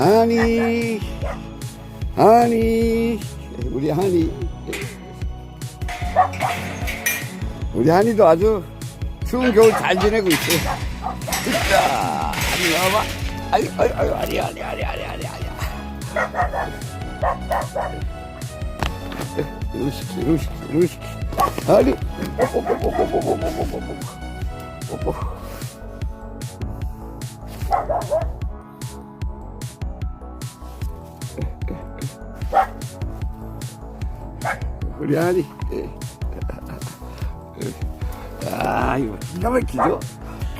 하니 하니 우리 하니. 우리 하니도 아주 추운 겨울 잘 지내고 있어 진짜 아니 와봐. 아유 아유 아유 아니 아니 아니 아니 아니 아니. 이러고 시키 이러고 시키 이러고 시키. 아니. 뽀뽀뽀뽀뽀뽀뽀뽀뽀뽀 우리 아니. 아 이거 기가 막히죠?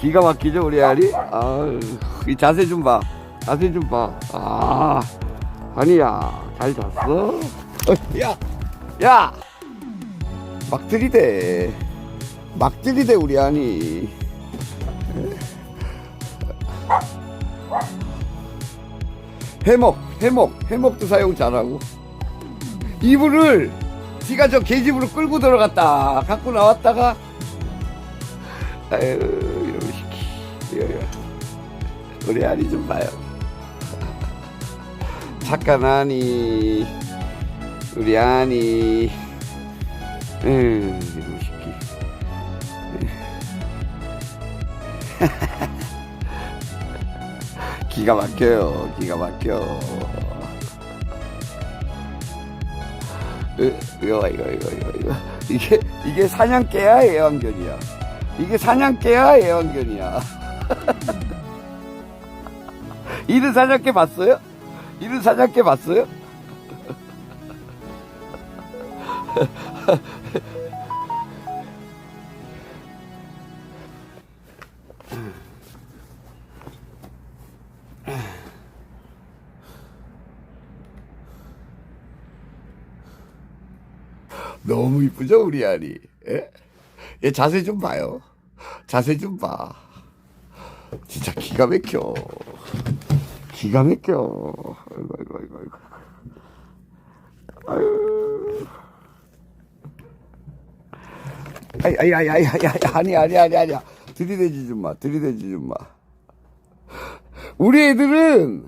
기가 막히죠 우리 아니 아 이 자세 좀 봐. 자세 좀 봐 아 아니야 잘 잤어? 야 야! 막 들이대. 막 들이대 우리 아니. 해먹 해먹 해먹도 사용 잘하고. 이불을 지가 저 계집으로 끌고 들어갔다. 갖고 나왔다가 아유 이러고 시키. 우리 아니 좀 봐요. 착한 아니. 우리 아니. 음 이러고 시키 기가 막혀요. 기가 막혀 이거 봐, 이거 이거 이거 이거 이게 이게 사냥개야 애완견이야 이게 사냥개야 애완견이야 이른 사냥개 봤어요? 이른 사냥개 봤어요? 너무 이쁘죠 우리 아리? 예? 얘 자세 좀 봐요. 자세 좀 봐. 진짜 기가 막혀. 기가 막혀. 아이고 아이고 아이고 아이고 아유. 아이 아이 아이 아이 아이 아니 아니 아니 아니야. 들이대지 좀 마 들이대지 좀 마. 우리 애들은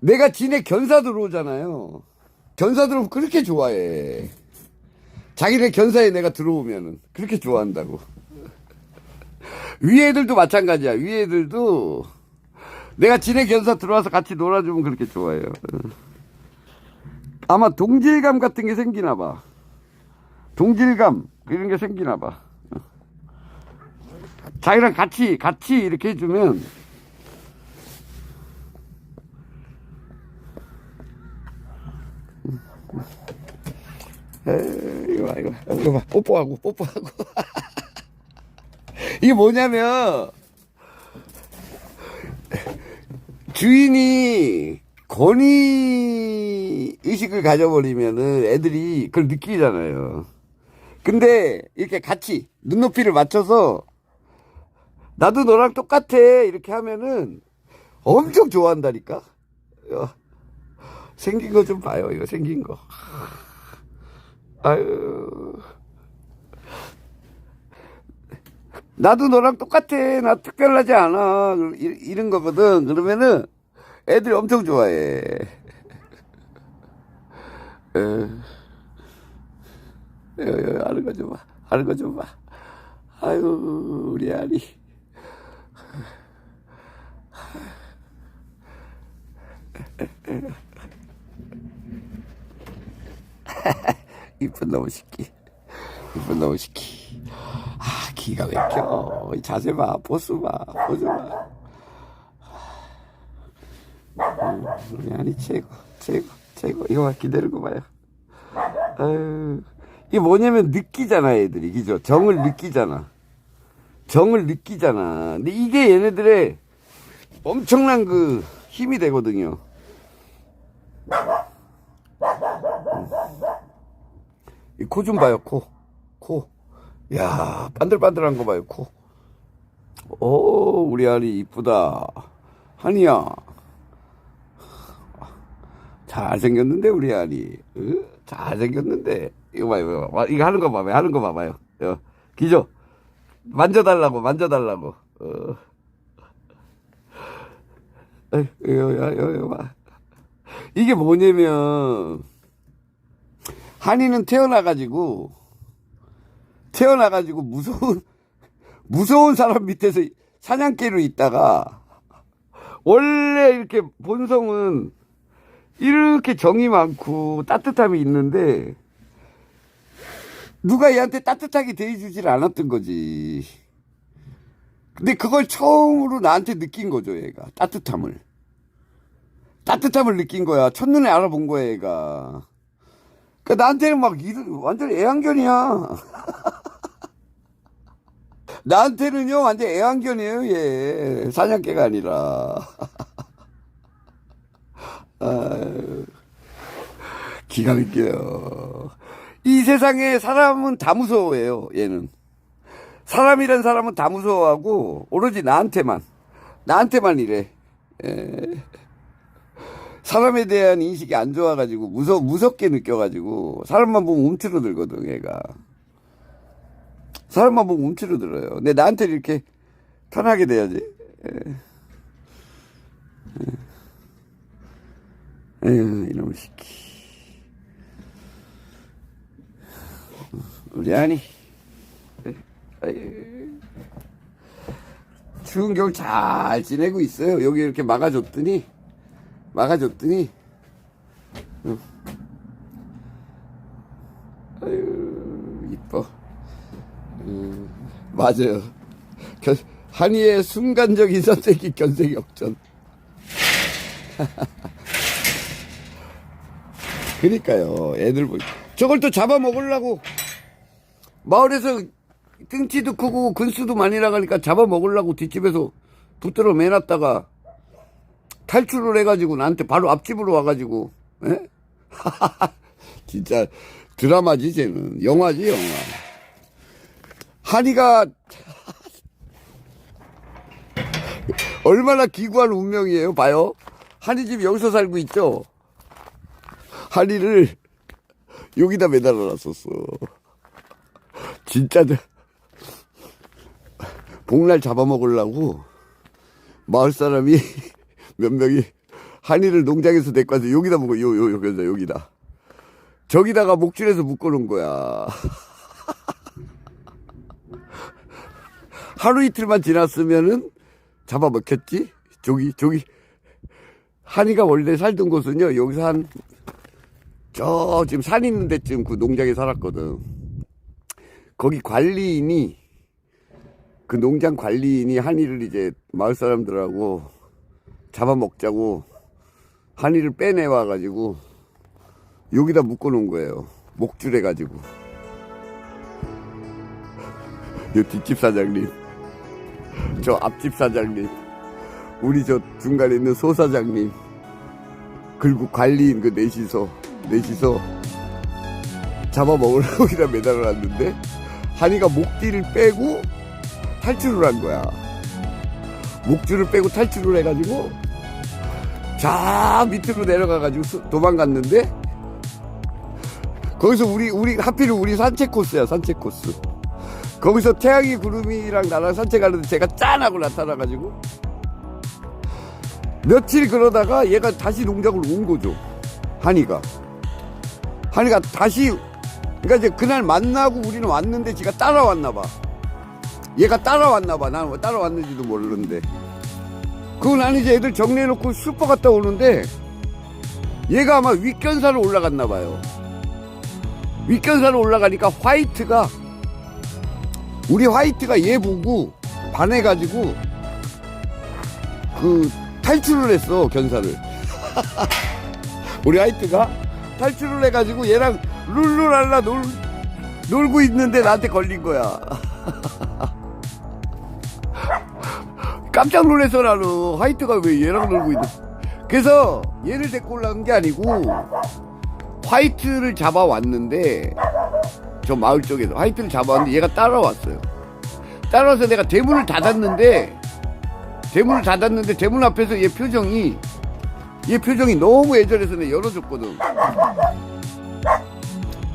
내가 지네 견사 들어오잖아요. 견사 들어오면 그렇게 좋아해 자기네 견사에 내가 들어오면은 그렇게 좋아한다고. 위 애들도 마찬가지야. 위 애들도 내가 지네 견사 들어와서 같이 놀아주면 그렇게 좋아해요. 아마 동질감 같은 게 생기나 봐. 동질감 이런 게 생기나 봐. 자기랑 같이 같이 이렇게 해주면 봐, 뽀뽀하고, 뽀뽀하고. 이게 뭐냐면, 주인이 권위 의식을 가져버리면은 애들이 그걸 느끼잖아요. 근데 이렇게 같이 눈높이를 맞춰서 나도 너랑 똑같아 이렇게 하면은 엄청 좋아한다니까. 어, 생긴 거 좀 봐요. 이거 생긴 거. 아유. 나도 너랑 똑같아. 나 특별하지 않아. 이- 이런 거거든. 그러면은 애들이 엄청 좋아해. 에. 여, 여, 하는 거 좀 봐. 하는 거 좀 봐. 아유, 우리 아리. 이쁜 놈의 새끼. 이쁜 놈의 새끼. 아, 기가 막혀. 이 자세 봐, 포스 봐, 포즈 봐. 음, 우리 아니 최고, 최고, 최고. 이거 봐, 기다리고 봐요. 이게 뭐냐면 느끼잖아, 애들이. 그죠? 정을 느끼잖아. 정을 느끼잖아. 근데 이게 얘네들의 엄청난 그 힘이 되거든요. 이 코 좀 봐요, 코. 코. 야, 반들반들한 거 봐요, 코. 오, 우리 아리 이쁘다. 한이야. 잘생겼는데, 우리 아리. 어? 잘생겼는데. 이거 봐요, 이거, 봐. 이거 하는 거 봐봐요, 하는 거 봐봐요. 어. 기죠? 만져달라고, 만져달라고. 어. 이게 뭐냐면, 한이는 태어나가지고, 태어나가지고 무서운, 무서운 사람 밑에서 사냥개로 있다가, 원래 이렇게 본성은 이렇게 정이 많고 따뜻함이 있는데, 누가 얘한테 따뜻하게 대해주질 않았던 거지. 근데 그걸 처음으로 나한테 느낀 거죠, 얘가. 따뜻함을. 따뜻함을 느낀 거야. 첫눈에 알아본 거야, 얘가. 그 나한테는 막 완전 애완견이야. 나한테는요, 완전 애완견이에요, 얘. 사냥개가 아니라. 기가 막혀요. 이 세상에 사람은 다 무서워해요, 얘는. 사람이란 사람은 다 무서워하고 오로지 나한테만 나한테만 이래. 에. 사람에 대한 인식이 안 좋아가지고 무서 무섭게 느껴가지고 사람만 보면 움츠러들거든 얘가. 사람만 보면 움츠러들어요. 근데 나한테 이렇게 편하게 돼야지. 에. 에. 에휴 이놈의 새끼. 우리 아니. 추운 겨울 잘 지내고 있어요. 여기 이렇게 막아줬더니, 막아줬더니, 응. 아유, 이뻐. 음, 맞아요. 견, 한이의 순간적인 선택이 견생이 역전. 그니까요, 애들 보 저걸 또 잡아먹으려고 마을에서 등치도 크고 근수도 많이 나가니까 잡아먹으려고 뒷집에서 붙들어 매놨다가 탈출을 해가지고 나한테 바로 앞집으로 와가지고 에? 진짜 드라마지 쟤는 영화지 영화 한이가 얼마나 기구한 운명이에요 봐요. 한이 집 여기서 살고 있죠? 한이를 여기다 매달아 놨었어. 진짜 저- 복날 잡아먹으려고 마을 사람이 몇 명이 한이를 농장에서 데리고 와서 여기다 먹어 요, 요, 여기다 여기다. 저기다가 목줄에서 묶어놓은 거야 하루 이틀만 지났으면은 잡아먹혔지? 저기 저기 한이가 원래 살던 곳은요 여기서 한 저 지금 산 있는 데쯤 그 농장에 살았거든. 거기 관리인이 그 농장 관리인이 한이를 이제 마을 사람들하고 잡아먹자고 한이를 빼내와 가지고 여기다 묶어 놓은 거예요. 목줄해 가지고. 요 뒷집 사장님 저 앞집 사장님 우리 저 중간에 있는 소 사장님 그리고 관리인 그 넷이서 넷이서 잡아먹으려고 여기다 매달아놨는데 한이가 목뒤를 빼고 탈출을 한 거야. 목줄을 빼고 탈출을 해가지고 자 밑으로 내려가가지고 수- 도망갔는데 거기서 우리 우리 하필 우리 산책 코스야 산책 코스. 거기서 태양이 구름이랑 나랑 산책하는데 제가 짠하고 나타나가지고 며칠 그러다가 얘가 다시 농장으로 온 거죠. 한이가 한이가 다시 그러니까 이제 그날 만나고 우리는 왔는데 지가 따라왔나 봐. 얘가 따라왔나 봐. 나는 왜 따라왔는지도 모르는데. 그건 아니지. 애들 정리해놓고 슈퍼 갔다 오는데 얘가 아마 윗견사로 올라갔나 봐요. 윗견사로 올라가니까 화이트가 우리 화이트가 얘 보고 반해가지고 그 탈출을 했어 견사를. 우리 화이트가 탈출을 해가지고 얘랑 룰루랄라 놀, 놀고 있는데 나한테 걸린 거야. 깜짝 놀랐어 나는 화이트가 왜 얘랑 놀고 있는 그래서 얘를 데리고 올라간 게 아니고 화이트를 잡아왔는데 저 마을 쪽에서. 화이트를 잡아왔는데 얘가 따라왔어요. 따라와서 내가 대문을 닫았는데 대문을 닫았는데 대문 앞에서 얘 표정이 얘 표정이 너무 애절해서 내가 열어줬거든.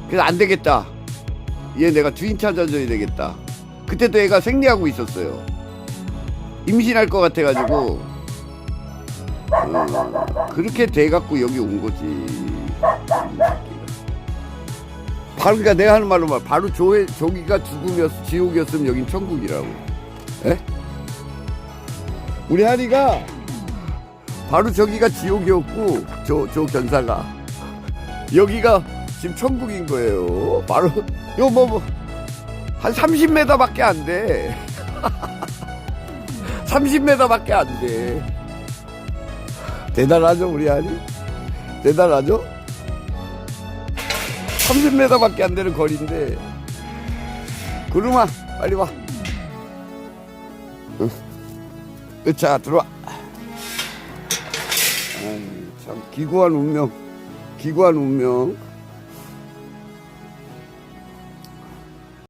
그래서 안 되겠다. 얘 내가 주인 찾아줘야 되겠다. 그때도 얘가 생리하고 있었어요. 임신할 것 같아가지고. 어, 그렇게 돼갖고 여기 온 거지. 바로 그러니까 내가 하는 말로 말 바로 조 저기가 죽으면 지옥이었으면 여긴 천국이라고. 에? 우리 하리가 바로 저기가 지옥이었고 저저 견사가 여기가 지금 천국인 거예요. 바로 요 뭐 뭐 한 30m밖에 안 돼. 30m밖에 안 돼. 대단하죠 우리 하리? 대단하죠? 30m밖에 안 되는 거리인데 구름아 빨리 와. 응. 자 들어와. 아이, 참 기구한 운명, 기구한 운명.